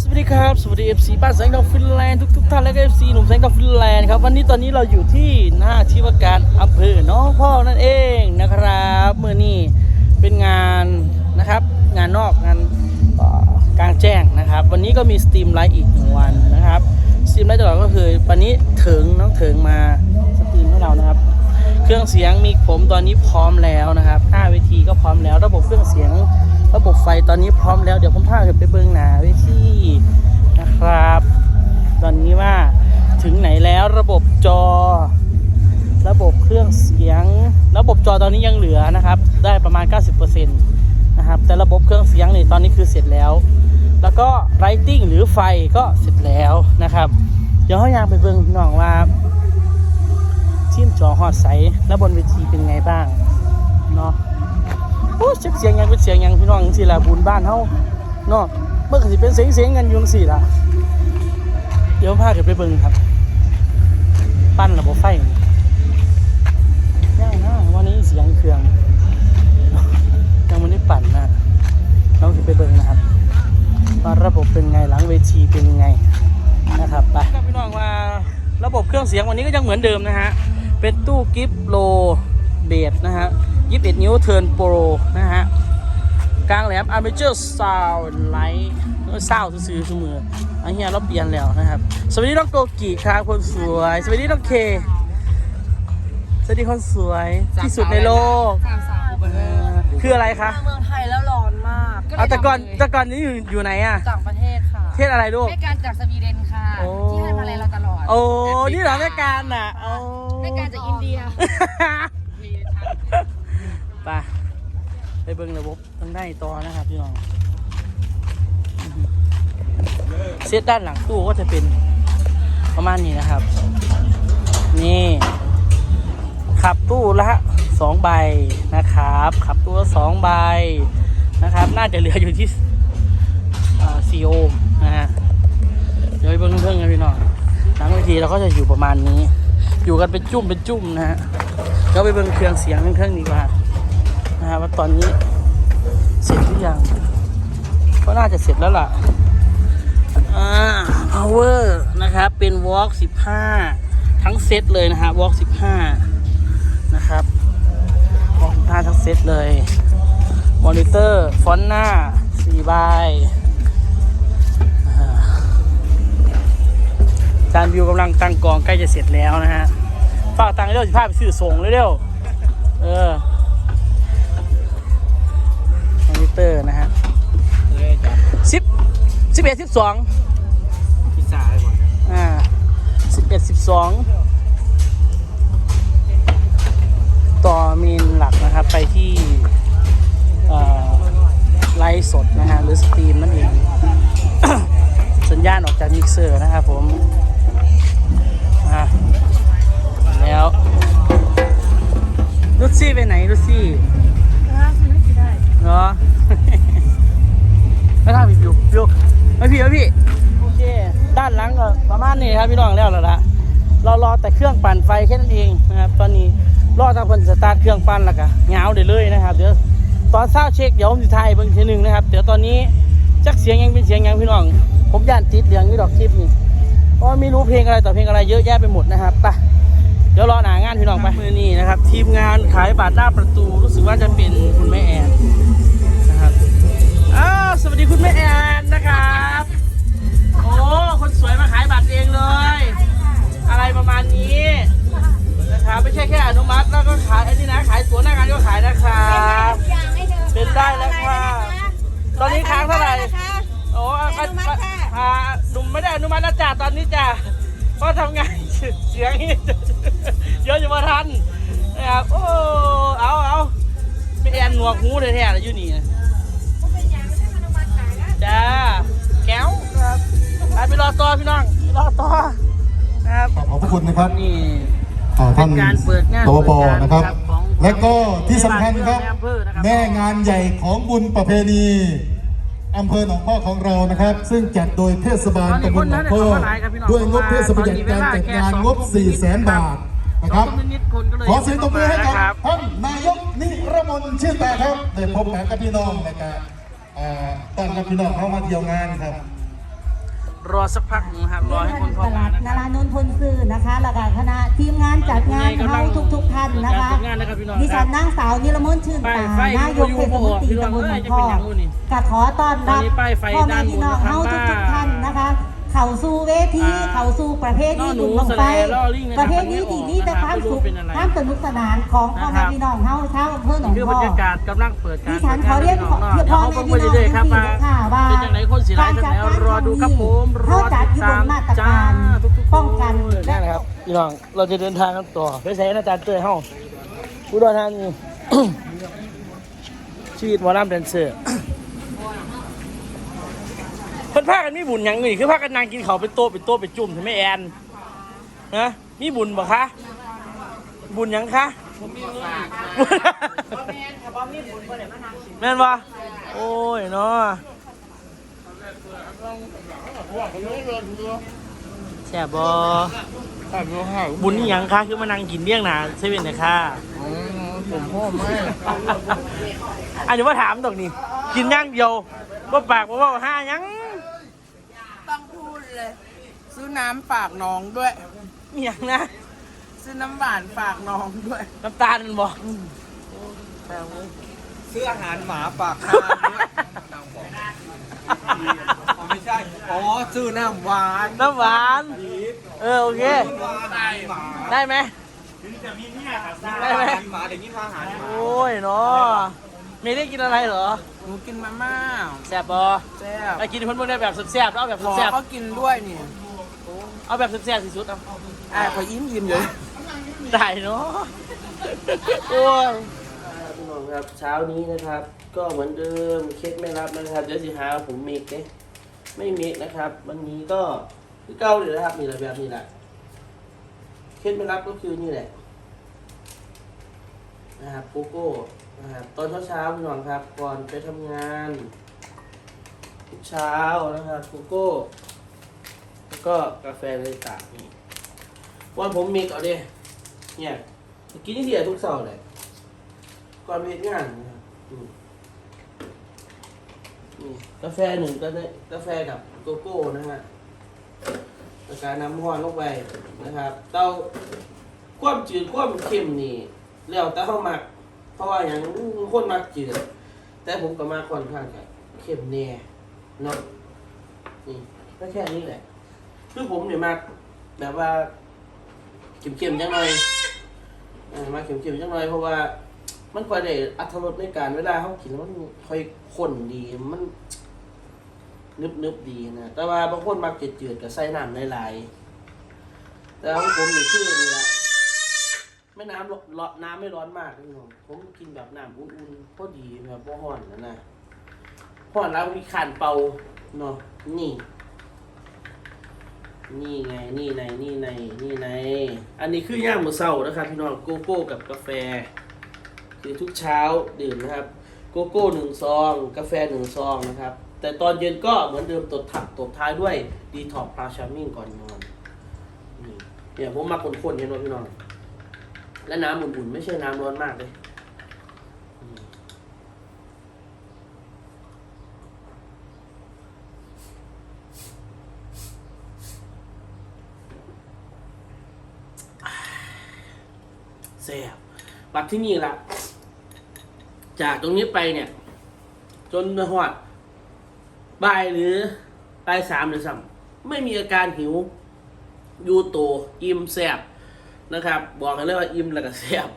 สวัสดีครับ สวัสดี FC บ้านแสงดาวฟินแลนด์ทุกๆท่านและก็ FC หนุ่มแสงดาวฟินแลนด์ครับวันนี้ตอนนี้เราอยู่ที่หน้าที่ว่าการอำเภอหน้องพ่อนั่นเองนะครับเมื่อนี้เป็นงานนะครับงานนอกงานกลางแจ้งนะครับ วันนี้ก็มีสตรีมไลท์อีกหนึ่งวันนะครับสตรีมไลท์ตลอดก็คือวันนี้ถึงน้องถึงมาสตรีมให้เรานะครับ เครื่องเสียงมีผมตอนนี้พร้อมแล้วนะครับหน้าเวทีก็พร้อมแล้ว ระบบเครื่องเสียง ระบบไฟตอนนี้พร้อมแล้วเดี๋ยวผมพาไปเบิ้งหนาเวทีนะครับ ตอนนี้ว่าถึงไหนแล้วระบบจอ ระบบเครื่องเสียง ระบบจอตอนนี้ยังเหลือนะครับ ได้ประมาณ 90%นะครับแต่ระบบเครื่องเสียงนี่ตอนนี้คือเสร็จแล้ว แล้วก็ไ i ติ้งหรือไฟก็เสร็จแล้วนะครับ เดี๋ยวเขายางไปเบิ้งพี่น้องว่าทีมจอฮอดใสแล้วบนเวทีเป็นไงบ้างเนาะ อ้เช็คเสียงยังเป็นเสียงยังพี่น้องสิละบุญบ้านเฮาเนาะเมื่อกี้สิเป็นเสียงเสียงกันอยุงสิล่ะเดี๋ยวพาเดี๋ยวไปเบิ่งครับ ปั้นระบบไฟนี่ยังนะวันนี้เสียงเครื่องยังไม่ได้ปั่นนะเราจะไปเบิ่งนะครับว่าระบบเป็นไงหลังเวทีเป็นไงนะครับไปพี่น้องว่าระบบเครื่องเสียงวันนี้ก็ยังเหมือนเดิมนะฮะเป็นตู้กิฟโลเบสนะฮะ 21 นิ้วเทิร์นโปรนะฮะ กลางแหลม Armature Sound Light เศร้าซื้อๆเสมออันเฮียเราเปลี่ยนแล้วนะครับ สวัสดีน้องโกกิครับคนสวย สวัสดีน้องเค สวัสดีคนสวยที่สุดในโลกสามสาวเออคืออะไรคะ เมืองไทยแล้วร้อนมากเลยเอาแต่ก่อนทำเลยแต่ก่อนนี้อยู่อยู่ไหนอะต่างประเทศค่ะเทศอะไรลูกแม่การจากสวีเดนค่ะโอ้ที่ให้มาเลยเราตลอด โอ้ นี่เหรอแม่การน่ะโอ้แม่การจากอินเดีย ไปไปเบิ่งระบบทางได้ต่อนะครับพี่น้องเซตด้านหลังตู้ก็จะเป็นประมาณนี้นะครับ นี่ขับตู้ละสองใบนะครับขับตู้ละสองใบนะครับ น่าจะเหลืออยู่ที่ซีโอห์มนะฮะเดี๋ยวไปเบิ่งเพื่อนกันพี่น้องหลังเวทีเราก็จะอยู่ประมาณนี้ อยู่กันเป็นจุ่มเป็นจุ่มนะฮะก็ไปเบิ่งเครื่องเสียงเครื่องดีกว่าน ฮะว่าตอนนี้เสร็จหรือยัง ก็น่าจะเสร็จแล้วล่ะอ่า power นะครับ เป็น walk 15 ทั้งเซตเลยนะฮะ walk 15 นะครับ walk 15 ทั้งเซตเลย มอนิเตอร์ ฟอนต์หน้า4ใบจานวิวกำลังตั้งกองใกล้จะเสร็จแล้วนะฮะ ฝากตังค์เร็วสิพาไปซื้อส่งเร็วๆเออ สิบเอ็ดสิบสองพิซซ่าได้หมดอ่าสิบเอ็ดสิบสองต่อเมนหลักนะครับ ไปที่เอ่อไลฟ์สดนะฮะหรือสตรีมนั่นเอง สัญญาณออกจากมิกเซอร์นะครับผมอ่าแล้วลูซี่ไปไหนลูซี่เหรอ ไม่ทำพี่พิวพิวไม่พี่ไม่พี่โอเคด้านหลังก็ประมาณนี้ครับพี่น้องแล้วแล้วละเรารอแต่เครื่องปั่นไฟแค่นั้นเองนะครับตอนนี้รอทางคนสตาร์ทเครื่องปั่นแล้วก็เหงาได้เลยนะครับเดี๋ยวตอนเช้าเช็คเดี๋ยวผมจะถ่ายเบิ่งทีหนึ่งนะครับเดี๋ยวตอนนี้จักเสียงยังเป็นเสียงยังพี่น้อง ผมย่านติดเหลืองนี่ดอกคลิปนี่เพราะว่าไม่รู้เพลงอะไรต่อเพลงอะไรเยอะแยะไปหมดนะครับไปเดี๋ยวรอหนางานพี่น้องไปมือนี้นะครับ ทีมงานขายบัตรหน้าประตูรู้สึกว่าจะเป็นคุณแม่แอนนะครับอ้าว สวัสดีคุณแม่แอนนะครับ โอ้ คนสวยมาขายบัตรเองเลย อะไรประมาณนี้นะครับไม่ใช่แค่อนุมัติแล้วก็ขายไอ้นี่นะ ขายตั๋วหน้างานก็ขายนะครับ เป็นได้แล้วค่ะตอนนี้ค้างเท่าไหร่ โอ้ก็อ่าหนุ่มไม่ได้อนุมัตินะจ่าตอนนี้จ้ะเพราะทำงานเสียงนี่เยอะอยู่มาทันนะครับ โอ้ เอาเอาไม่แอนหนวกหูเลยแท้ๆอยู่นี่ ไปไปรอต่อพี่น้องรอต่อนะครับขอบพระคุณนะครับนี่อ่าท่านเป็นการเปิดงานตวปเปิดงานนะครับครับของและก็ที่สำคัญครับในอำเภอนะครับ แม่งานใหญ่ของบุญประเพณีอำเภอหนองพ่อของเรานะครับ ซึ่งจัดโดยเทศบาลตอนนี้ตำบลหนองพ่อคนนั้นเนี่ยเขามาหลายครับพี่น้องด้วยงบเทศบาลการจัดงานงบ 4 0 0แสนบาทนะครับสองนิดๆคนก็เลยขอเสียงตบมือให้กับนะครับท่านนายกนิรมนชื่นตาครับได้พบปะกับพี่น้องนะครับอ่าต้อนรับพี่น้องเข้ามาเที่ยวงานครับ รอสักพักนะครับรอให้คนเข้าตมาลาดนะคนารับรานนท์พลซื่อนะคะแล้วก็คณะทีมงานจัดงานเฮาทุกๆท่านนะคะจัดงานนะครับพี่น้องดิฉันนางสาวนิรมนต์ชื่นตาไฟนายกเทศมนตรีตำบลหนองพอกกะขอต้อนรับตอนนี้ป้ายไฟพ่อแม่ด้านบนพี่น้องเฮานะครับทุกๆท่านนะคะ เข้าสู่เวทีอ่าเข้าสู่ประเภทนี้ล่อหนูบุญบังไฟแสดงล่อลิงนะครับประเภทนี้ที่มีแต่ความสุขไม่รู้เป็นอะไรความสนุกสนานของพ่อนะครัแม่บพี่น้องเฮาชาวอำเภอหนองคือบพรอรยากาศกำลังเปิดการดิฉันขอเรียนจัดงาเพื่อพ่อแม่พี่น้องเดี๋ยวเขาคงไปเรื่อยๆครับว่าค่ะว่าเป็นอย่างไรคนสีร้ายกันแล้วรอดูครับผมรเขาอจัดติดอยู่บตามนมาตรจ้าการทุกๆป้องกันนี่นะครับพี่น้องเราจะเดินทางกันต่อไปใช้อาจารย์เตยเฮาอุดรธานีชีวิตหมอลำแดนเซอร์ เพิ่นพากันมีบุญหยังนี่คือพากันนางกินเขาวเป็นโต๊ะเป็นโต๊ะเป็นจุ่มใช่ไหมแอนนะมีบุญบ่คะบุญหยังคะแม่นบ่โอ้ยเนาะแซ่บบ่บุญนี่ยังคะคือมานั่งกินเลี้ยงหนาเซเว่นนะค่ะ ผมพ่อไม่อันนี้ว่าถามตรงนี้ กินอย่างเดียวว่าปากว่าว่าห้าหยังต้องพูด เลย ซื้อน้ำฝากน้องด้วยมีหยังนะซื้อน้ำหวานฝากน้องด้วย น้ำตาลมันบ่ซื้ออาหารหมาฝากทานด้วยนางบอกอ๋อไม่ใช่ อ๋อซื้อน้ำหวานน้ำหวาน เออโอเคได้หมาได้ไหม ได้ไหมหมาเดี๋ยวนี้ทาอาหารหมา โอ้ยเนาะ เมย์ได้กินอะไรเหรอหนูกินมาม่าแซ่บบ่แซ่บไปกินเพิ่นเพิ่นได้แบบแซ่บๆแล้วเอาแบบขอแซ่บเขากินด้วยนี่ๆเอาแบบแซ่บๆที่สุดเอาอ่าขอยิ้มยิ้มเลยได้เนาะโอ้ยพี่น้องครับเช้านี้นะครับ ก็เหมือนเดิมเค้กไม่รับนะครับเดี๋ยวสิหาว่าผมเมกเด้ไม่เมกนะครับ วันนี้ก็คือเก้าเลยนะครับนี่แหละแบบนี้แหละเค้กไม่รับก็คือนี่แหละนะครับโกโก้นะครับ ตอนเช้าๆพี่น้องครับ ก่อนไปทำงานเช้านะครับโกโก้ แล้วก็กาแฟเลยตากนี่วันผมเมกเอาเด้เนี่ยกินนี่เดียวทุกเสาร์เลยก่อนไปเฮ็ดงานนะครับนี่กาแฟหนึ่งก็ได้กาแฟกับโกโก้นะฮะแล้วการน้ำร้อนลงไปนะครับ เต้าความจืดความเค็มนี่ แล้วแต่เขามัก เพราะว่าอย่างคนมักจืดแต่ผมก็มาค่อนข้างจะเค็มแน่เนาะนี่ก็แค่นี้แหละ คือผมเนี่ยมาแบบว่าเค็มๆจังหน่อยมาเค็มๆจังหน่อยเพราะว่ามันค่อยได้อัตรสในการเวลาเขากินแล้วมันค่อยข้นดีมัน นึบๆดีนะแต่ว่าบางคนมักจืดๆกับใส่น้ำหลายๆแต่ของผมนี่คือนี่แหละ ไม่น้ำร้อนน้ำไม่ร้อนมากพี่น้องผมกินแบบน้ำอุ่นๆพอดีแบบบ่ร้อนนะนะร้อนแล้วมีขานเป่าเนาะนี่ นี่ไงนี่ในนี่ในนี่ใน อันนี้คือย่างมือเศร้านะครับพี่น้องโกโก้กับกาแฟ คือทุกเช้าดื่มนะครับ โกโก้หนึ่งซอง กาแฟหนึ่งซองนะครับ แต่ตอนเย็นก็เหมือนเดิมตดถักตบท้ายด้วยดีท็อกพาชามิ่งก่อนนอนนี่เนี่ยผมมาคนๆเห็นไหมพี่น้อง และน้ำอุ่นๆไม่ใช่น้ำร้อนมากเลยแซ่บบัดที่นี่ละจากตรงนี้ไปเนี่ย จนหอดบ่ายหรือบ่ายสามหรือสัมไม่มีอาการหิว ยูโตอิ่มแซบ นะครับ บอกกันเลยว่าอิ่มแล้วก็แซบ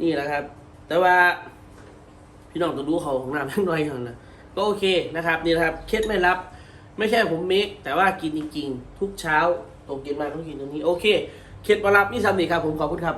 นี่แหละครับ แต่ว่าพี่น้องต้องดูเขาของน้ำทั้งน้อยอย่างนะก็โอเคนะครับนี่นะครับเคล็ดไม่รับ ไม่ใช่ผมเมคแต่ว่ากินจริงๆ ทุกเช้าตกเย็นมาต้องกินตรงนี้โอเคเคล็ดมารับนี่สำนีครับผมขอบคุณครับ